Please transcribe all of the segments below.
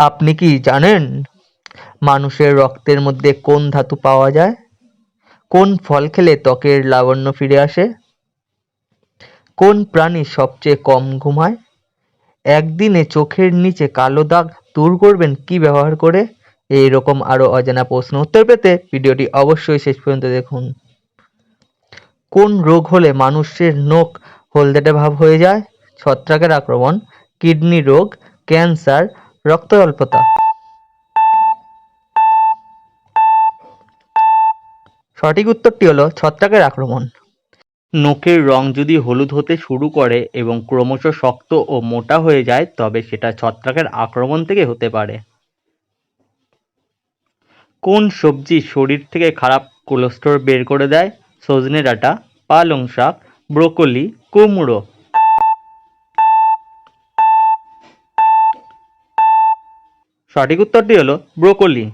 আপনি কি জানেন মানুষের রক্তের মধ্যে কোন ধাতু পাওয়া যায়? কোন ফল খেলে ত্বকের লাবণ্য ফিরে আসে? কোন প্রাণী সবচেয়ে কম ঘুমায়? একদিনে চোখের নিচে কালো দাগ দূর করবেন কি ব্যবহার করে? এই রকম আরও অজানা প্রশ্ন উত্তর পেতে ভিডিওটি অবশ্যই শেষ পর্যন্ত দেখুন। কোন রোগ হলে মানুষের নখ হলদেটে ভাব হয়ে যায়? ছত্রাকের আক্রমণ, কিডনি রোগ, ক্যান্সার রক্ত অল্পতা। সঠিক উত্তরটি হলো ছত্রাকের আক্রমণ। নখের রং যদি হলুদ হতে শুরু করে এবং ক্রমশ শক্ত ও মোটা হয়ে যায়, তবে সেটা ছত্রাকের আক্রমণ থেকে হতে পারে। কোন সবজি শরীর থেকে খারাপ কোলেস্টেরল বের করে দেয়? সজনে ডাঁটা, পালং শাক, ব্রোকলি, কুমড়ো। সঠিক উত্তরটি হলো ব্রোকলি।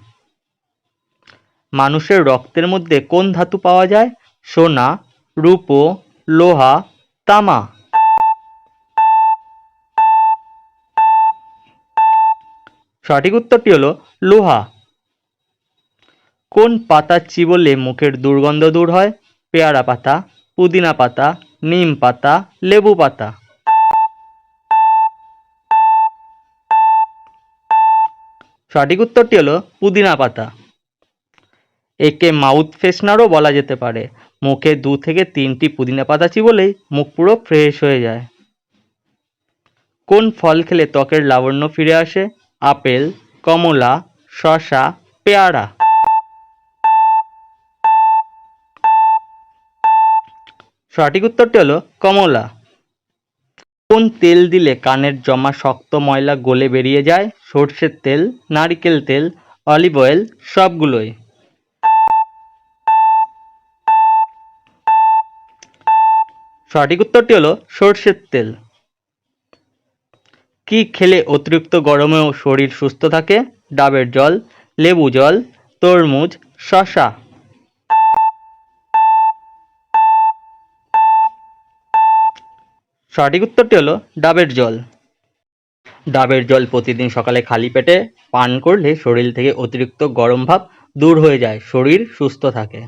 মানুষের রক্তের মধ্যে কোন ধাতু পাওয়া যায়? সোনা, রূপো, লোহা, তামা। সঠিক উত্তরটি হলো লোহা। কোন পাতা চিবলে মুখের দুর্গন্ধ দূর হয়? পেয়ারা পাতা, পুদিনা পাতা, নিম পাতা, লেবু পাতা। সঠিক উত্তরটি হলো পুদিনা পাতা। একে মাউথ ফ্রেশনারও বলা যেতে পারে। মুখে দু থেকে তিনটি পুদিনা পাতা চিবলেই মুখ পুরো ফ্রেশ হয়ে যায়। কোন ফল খেলে ত্বকের লাবণ্য ফিরে আসে? আপেল, কমলা, শসা, পেয়ারা। সঠিক উত্তরটি হলো কমলা। কোন তেল দিলে কানের জমা শক্ত ময়লা গলে বেরিয়ে যায়? সর্ষের তেল, নারকেল তেল, অলিভ অয়েল, সবগুলোই। সঠিক উত্তরটি হলো সর্ষের তেল। কি খেলে অতিরিক্ত গরমেও শরীর সুস্থ থাকে? ডাবের জল, লেবু জল, তরমুজ শশা সঠিক উত্তরটি হলো ডাবের জল। ডাবের জল প্রতিদিন সকালে খালি পেটে পান করলে শরীর থেকে অতিরিক্ত গরম ভাব দূর হয়ে যায়, শরীর সুস্থ থাকে।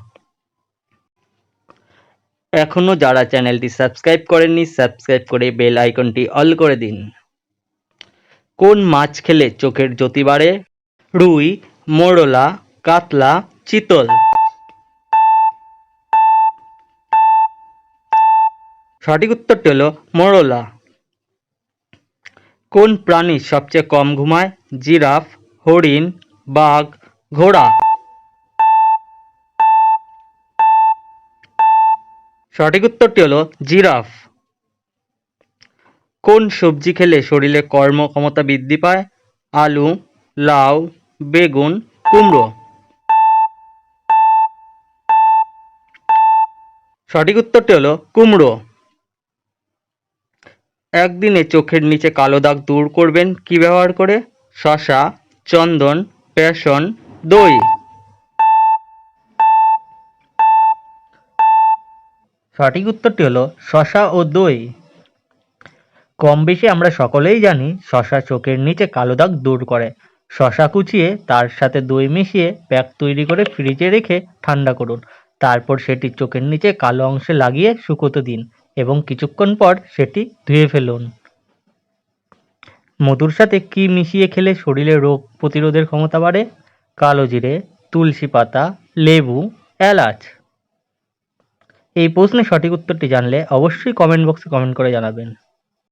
এখনও যারা চ্যানেলটি সাবস্ক্রাইব করেননি, সাবস্ক্রাইব করে বেল আইকনটি অল করে দিন। কোন মাছ খেলে চোখের জ্যোতি বাড়ে? রুই, মোরলা, কাতলা, চিতল। সঠিক উত্তরটি হলো মোরলা। কোন প্রাণী সবচেয়ে কম ঘুমায়? জিরাফ, হরিণ, বাঘ, ঘোড়া। সঠিক উত্তরটি হলো জিরাফ। কোন সবজি খেলে শরীরে কর্মক্ষমতা বৃদ্ধি পায়? আলু, লাউ, বেগুন, কুমড়ো। সঠিক উত্তরটি হলো কুমড়ো। একদিনে চোখের নিচে কালো দাগ দূর করবেন কি ব্যবহার করে? শশা, চন্দন, বেসন, দই। সঠিক উত্তরটি হলো শশা ও দই। কম বেশি আমরা সকলেই জানি শশা চোখের নিচে কালো দাগ দূর করে। শশা কুচিয়ে তার সাথে দই মিশিয়ে প্যাক তৈরি করে ফ্রিজে রেখে ঠান্ডা করুন। তারপর সেটি চোখের নিচে কালো অংশে লাগিয়ে শুকোতে দিন। এবং কিছুক্ষণ পর সেটি ধুয়ে ফেলুন। মধুর সাথে কি মিশিয়ে খেলে শরীরে রোগ প্রতিরোধের ক্ষমতা বাড়ে? কালো জিরে, তুলসী পাতা, লেবু, এলাচ। এই প্রশ্নের সঠিক উত্তরটি জানলে অবশ্যই কমেন্ট বক্সে কমেন্ট করে জানাবেন।